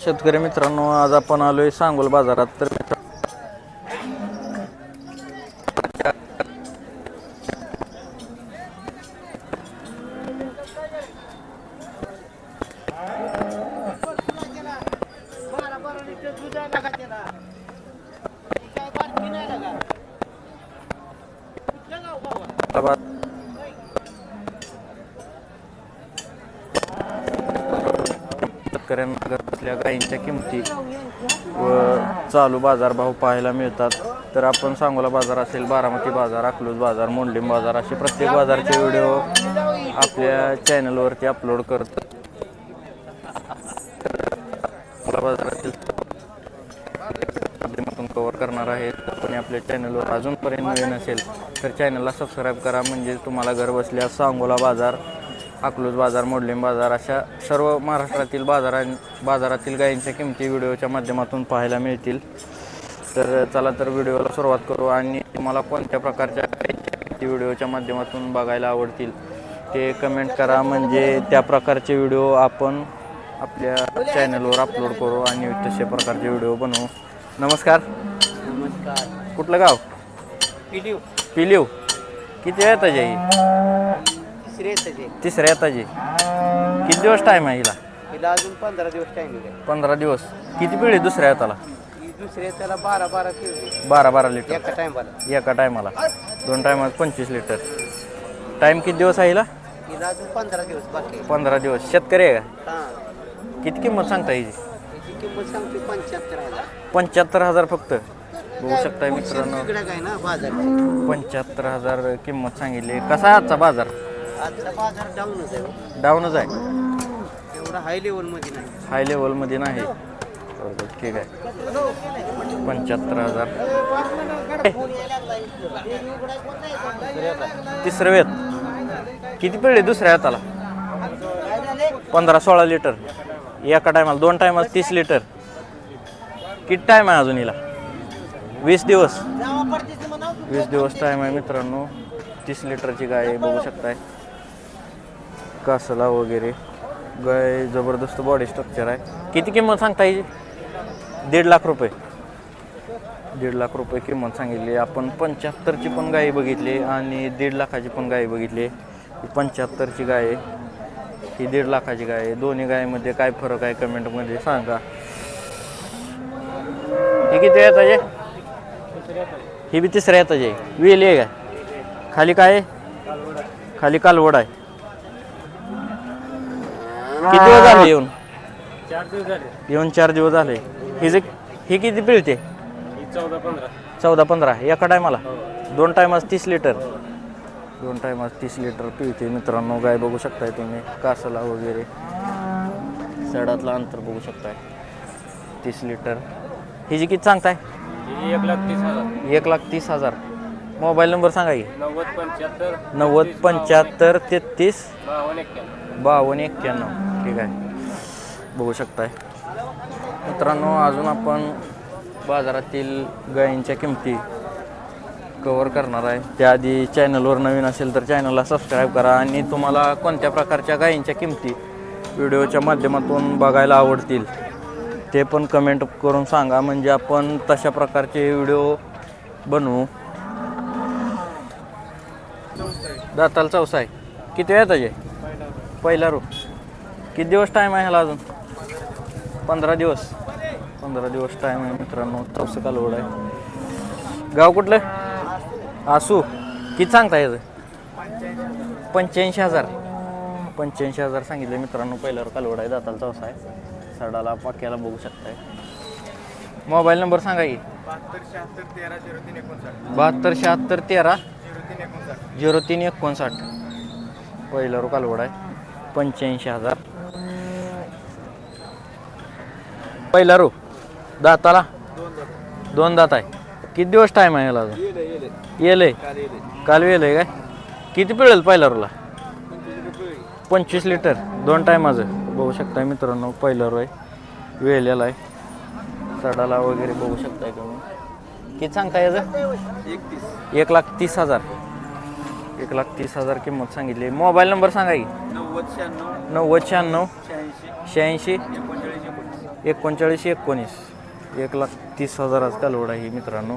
शेतकरी मित्रांनो आज आपण आलोय सांगोल बाजारात. तर मित्र शेतकऱ्यांना घरातल्या गायींच्या किमती व चालू बाजारभाव पाहायला मिळतात. तर आपण सांगोला बाजार असेल बारामती बाजार अकलूज बाजार मोंडलिम बाजार असे प्रत्येक बाजारचे व्हिडिओ आपल्या चॅनलवरती अपलोड करतो. बाजारातील माध्यमातून कव्हर करणार आहेत आणि आपल्या चॅनलवर अजूनपर्यंत नवीन असेल तर चॅनलला सबस्क्राईब करा. म्हणजे तुम्हाला घर बसल्या सांगोला बाजार अकलूज बाजार मोडलिम बाजार अशा सर्व महाराष्ट्रातील बाजारां बाजारातील गायींच्या किमती व्हिडिओच्या माध्यमातून पाहायला मिळतील. तर चला तर व्हिडिओला सुरुवात करू आणि तुम्हाला कोणत्या प्रकारच्या गायींच्या किमती व्हिडिओच्या माध्यमातून बघायला आवडतील ते कमेंट करा. म्हणजे त्या प्रकारचे व्हिडिओ आपण आपल्या चॅनलवर अपलोड करू आणि तसे प्रकारचे व्हिडिओ बनवू. नमस्कार. नमस्कार. कुठलं गाव? व्हिडिओ पिलिव. किती येतं ही तिसरे येते तिसऱ्या येताची किती दिवस टाईम आहे हिला? हिला अजून पंधरा दिवस टाइमिंग आहे. पंधरा दिवस. किती पिढी दुसऱ्या येताला ही दुसरे त्याला बारा बारा किलो बारा बारा लिटर एका टाइमला एका टायमाला दोन टायमात पंचवीस लिटर टाईम किती दिवस आहे हिला? हिला अजून पंधरा दिवस बाकी आहे. पंधरा दिवस. शेतकरी आहे का? हा. किती किंमत सांगता हिची? त्याची किंमत सांगते पंच्याहत्तर हजार. पंच्याहत्तर हजार फक्त. बघू शकताय मित्रांनो. इकडे काय ना बाजार. पंच्याहत्तर हजार किंमत सांगितली. कसा आहे आजचा बाजार? आजचा बाजार डाऊनच आहे हो. डाऊनच आहे. एवढा हाय लेवलमध्ये नाही. हाय लेवलमध्ये नाही. बरोबर ठीक आहे पंच्याहत्तर हजार. तिसरं वेत. किती पिढी दुसऱ्या हाताला पंधरा सोळा लिटर एका टायमाला दोन टायमाला तीस लिटर किती टाईम आहे अजून हिला? वीस दिवस. वीस दिवस टाईम आहे मित्रांनो. तीस लिटरची गाय आहे, बघू शकताय. कासला वगैरे. गाय जबरदस्त बॉडी स्ट्रक्चर आहे. किती किंमत सांगता येईल? दीड लाख रुपये. दीड लाख रुपये किंमत सांगितली. आपण पंच्याहत्तरची पण गाय बघितली आणि दीड लाखाची पण गाय बघितली. ही पंच्याहत्तरची गाय आहे. ही दीड लाखाची गाय आहे. दोन्ही गायमध्ये काय फरक आहे कमेंटमध्ये सांगा. ही किती येताचे ही बी तिसऱ्या येताचे वेली आहे का? खाली काय खाली कालवड आहे. किती दिवस झाले येऊन? चार दिवस झाले. येऊन चार दिवस झाले. ही जे ही किती पिळते? ही चौदा पंधरा. चौदा पंधरा. एका टायमाला? दोन टायमास तीस लिटर? दोन टायमास तीस लिटर पिळते मित्रांनो. गाय बघू शकताय तुम्ही. कासला वगैरे. सडातलं अंतर बघू शकताय. तीस लिटर. ही जी किती सांगताय? ही एक लाख तीस हजार. एक लाख तीस हजार. मोबाईल नंबर सांगा की. नव्वद पंच्याहत्तर. नव्वद पंच्याहत्तर तेहतीस. बावन्न एक्क्याण्णव. बावन्न एक्क्याण्णव. ठीक आहे. बघू शकताय. मित्रांनो अजून आपण बाजारातील गायींच्या किमती कवर करणार आहे. त्याआधी चॅनलवर नवीन असेल तर चॅनलला सबस्क्राईब करा आणि तुम्हाला कोणत्या प्रकारच्या गायींच्या किमती व्हिडिओच्या माध्यमातून बघायला आवडतील ते पण कमेंट करून सांगा. म्हणजे आपण तशा प्रकारचे व्हिडिओ बनवू. दाताल चौसा आहे किती वेळ त्याचे पहिला रो. किती दिवस टाईम आहे ह्याला अजून? पंधरा दिवस. पंधरा दिवस टाईम आहे मित्रांनो. चौसं कालवड आहे. गाव कुठलं? आसू. किती सांगता याचं पंच्याऐंशी हजार. पंच्याऐंशी हजार सांगितले मित्रांनो. पहिल्यावर कालवड आहे दाताला चौसा आहे. सडाला पाक्याला बघू शकताय. मोबाईल नंबर सांगा की. बहात्तर शहात्तर तेरा. झिरो तीन एकोणसाठ बहात्तर शहात्तर तेरा. झिरो तीन एकोणसाठ. झिरो तीन एकोणसाठ. पहिला रो कालवड आहे. पंच्याऐंशी हजार. पहिला रो. दाताला? दोन दात आहे. किती दिवस टाईम आहे याला अजून? येल. काल आहे काय? किती पिळेल पहिला रोला? पंचवीस लिटर. दोन टायमाचं बघू शकताय मित्रांनो पहिला रो आहे. वेलेला आहे. सडाला वगैरे बघू शकताय तुम्ही. किती सांगता याचं? एक लाख तीस हजार. एक लाख तीस हजार किंमत सांगितली. मोबाईल नंबर सांगा की. नव्वद शहाण्णव नव्वद शहाण्णव शहाऐंशी एकोणचाळीस एकोणीस. एक लाख तीस हजाराचं कालवड आहे ही मित्रांनो.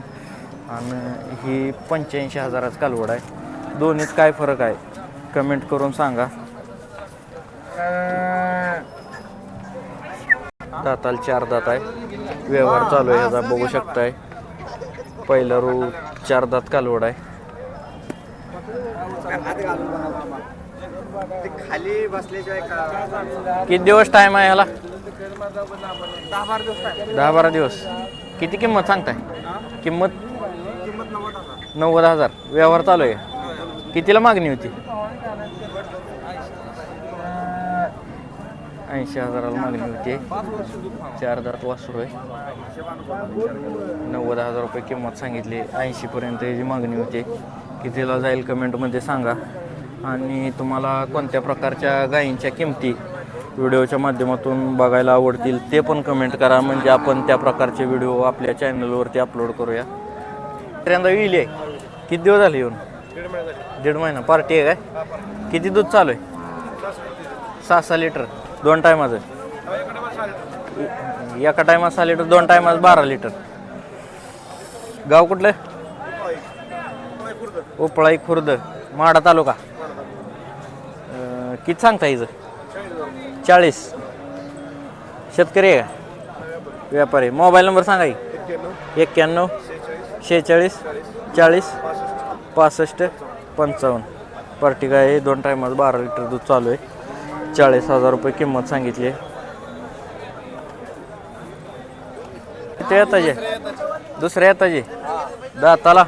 आणि ही पंच्याऐंशी हजाराचं कालवड आहे. दोन्हीत काय फरक आहे? कमेंट करून सांगा. दाताल चार दात आहे. व्यवहार चालू आहे ह्याचा बघू शकताय. पहिला रू चार दात कालवड आहे. खाली बसल्याशिवाय किती दिवस टाईम आहे ह्याला? दहा बारा दिवस आहे दहा बारा दिवस. किती किंमत सांगताय? किंमत? किंमत नव्वद हजार. नव्वद हजार व्यवहार चालू आहे. कितीला मागणी होती? ऐंशी हजाराला मागणी होती. चार दात वासरू आहे. नव्वद हजार रुपये किंमत सांगितली. ऐंशीपर्यंत याची मागणी होती. कितीला जाईल कमेंटमध्ये सांगा. आणि तुम्हाला कोणत्या प्रकारच्या गायींच्या किमती व्हिडिओच्या माध्यमातून बघायला आवडतील ते पण कमेंट करा. म्हणजे आपण त्या प्रकारचे व्हिडिओ आपल्या चॅनलवरती अपलोड करूया. ट्रेंदा येईल आहे किती दिवस झाले येऊन? दीड महिना. पार्टी आहे काय? किती दूध चालू आहे? सहा सहा लिटर दोन टायमाचं एका टायमात सहा लिटर दोन टायमात बारा लिटर गाव कुठलं? उपळाई खुर्द. माडा तालुका. किती सांगता हिचं? चाळीस. शेतकरी आहे का? व्यापारी. मोबाईल नंबर सांगा की. एक्क्याण्णव शेहेचाळीस चाळीस पासष्ट पंचावन्न. पार्टी काय आहे? दोन टायमात बारा लिटर दूध चालू आहे. चाळीस हजार रुपये किंमत सांगितली आहे. किती येताचे दुसऱ्या येताचे दाताला.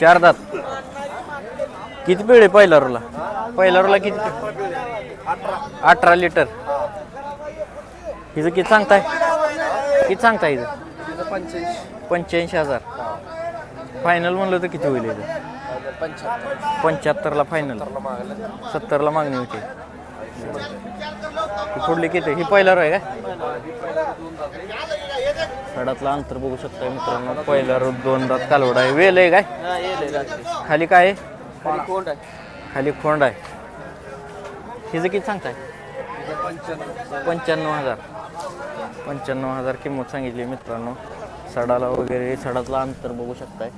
चार दात. किती पिळे पहिला रोला? पहिला रोला किती अठरा. लिटर. हिचं किती सांगताय? किती सांगताय हिचं? पंच्याऐंशी. पंच्याऐंशी हजार. फायनल म्हणलं तर किती होईल हिचं? पंच्याहत्तर. पंच्याहत्तरला फायनल सत्तरला मागणी होती. ही पुढली किती? ही पहिला रो आहे काय? सडातलं अंतर बघू शकता मित्रांनो. पहिला रो दोन दात कालवड आहे. वेल आहे काय? खाली काय आहे? कोण आहे. खाली खोंड आहे. हिचं किती सांगताय? पंच्याण्णव हजार. पंच्याण्णव हजार किंमत सांगितली मित्रांनो. सडाला वगैरे सडातलं अंतर बघू शकताय.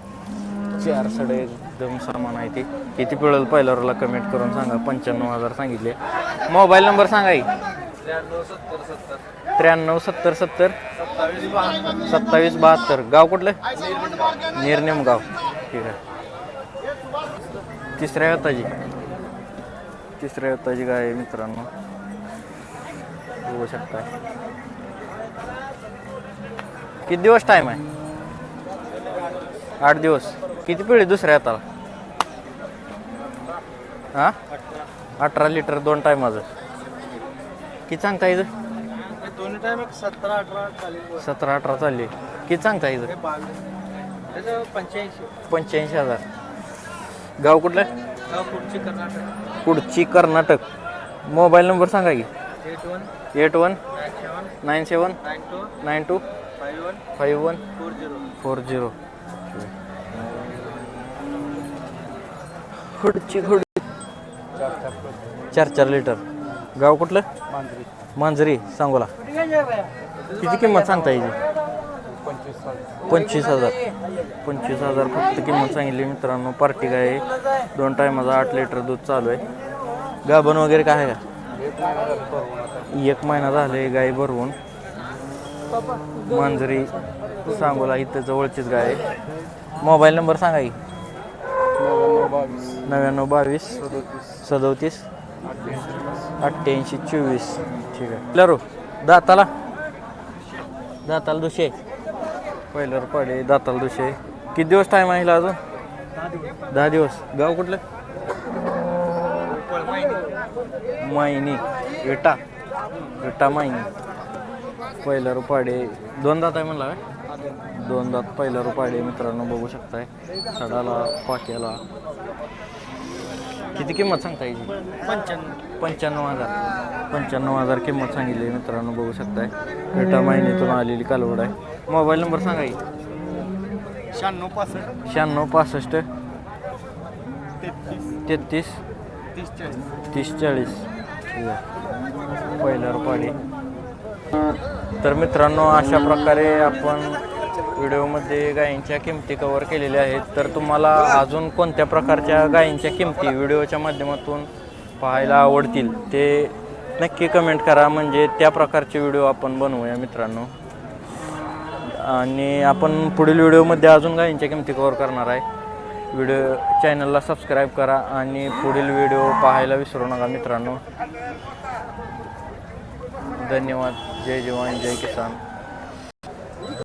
चार सडे एकदम सामान आहे ते. किती पिळल पहिल्यावरला कमेंट करून सांगा. पंच्याण्णव हजार सांगितले. मोबाईल नंबर सांगा त्र्याण्णव सत्तर सत्तर. सत्तावीस बहात्तर. गाव कुठलं? निर्नेम गाव. ठीक आहे. तिसऱ्या हाताची तिसऱ्या येताची गाय आहे मित्रांनो. बघू शकता. किती दिवस टाईम आहे? आठ दिवस. किती पिढी दुसऱ्या हाताला? हां? अठरा लिटर दोन टायमाचं किती सांगता इथं? दोन्ही सतरा अठरा चाळीस सतरा अठरा चालली किती सांगता इथं? पंच्याऐंशी. पंच्याऐंशी हजार. गाव कुठलं? पुढची कर्नाटक. कुडची कर्नाटक. मोबाईल नंबर सांगा की. Eight one. Eight one. Nine seven. Nine two. Five one. Four zero. Four zero. Kudchi खुड चार चार लिटर. गाव कुठलं? मांजरी. मांजरी. सांगोला. किती किंमत सांगता येईल? पंचवीस हजार. पंचवीस हजार फक्त किंमत सांगितली मित्रांनो. पार्टी काय आहे? दोन टायमाचा आठ लिटर दूध चालू आहे. गाभण वगैरे काय आहे का? एक महिना झाले गाय भरवून. मांजरी सांगोला इथं जवळचीच गाय आहे. मोबाईल नंबर सांगा की. नव्याण्णव बावीस. सदोतीस. अठ्ठ्याऐंशी चोवीस. ठीक आहे. दाताला. दाताला आहे. पहिलं पाडे दाताला दुशे किती दिवस टाईम आहे हिला अजून? दहा दिवस. गाव कुठलं? मायनी. विटा. विटा मायनी. पहिला रुपाडे दोन दात आहे म्हणला काय? दोन दात पहिला रुपाडे मित्रांनो बघू शकताय. सडाला पाक्याला. किती किंमत सांगता याची पंच्याण्णव. पंच्याण्णव हजार. पंच्याण्णव हजार किंमत सांगितली मित्रांनो बघू शकताय. विटा महिन्यातून आलेली कालवड आहे. मोबाईल नंबर सांगा की. शहाण्णव पासष्ट. शहाण्णव पासष्ट. तेहतीस. तेहतीस. तीस चाळीस. तीस चाळीस. पहिल्यावर पाडी तर मित्रांनो अशा प्रकारे आपण व्हिडिओमध्ये गायींच्या किमती कवर केलेल्या आहेत. तर तुम्हाला अजून कोणत्या प्रकारच्या गायींच्या किमती व्हिडिओच्या माध्यमातून पाहायला आवडतील ते नक्की कमेंट करा. म्हणजे त्या प्रकारचे व्हिडिओ आपण बनवूया मित्रांनो. आणि आपण पुढील व्हिडिओमध्ये अजून गायींच्या किमती कवर करणार आहे. व्हिडिओ चॅनलला सबस्क्राईब करा आणि पुढील व्हिडिओ पाहायला विसरू नका मित्रांनो. धन्यवाद. जय जवान जय किसान.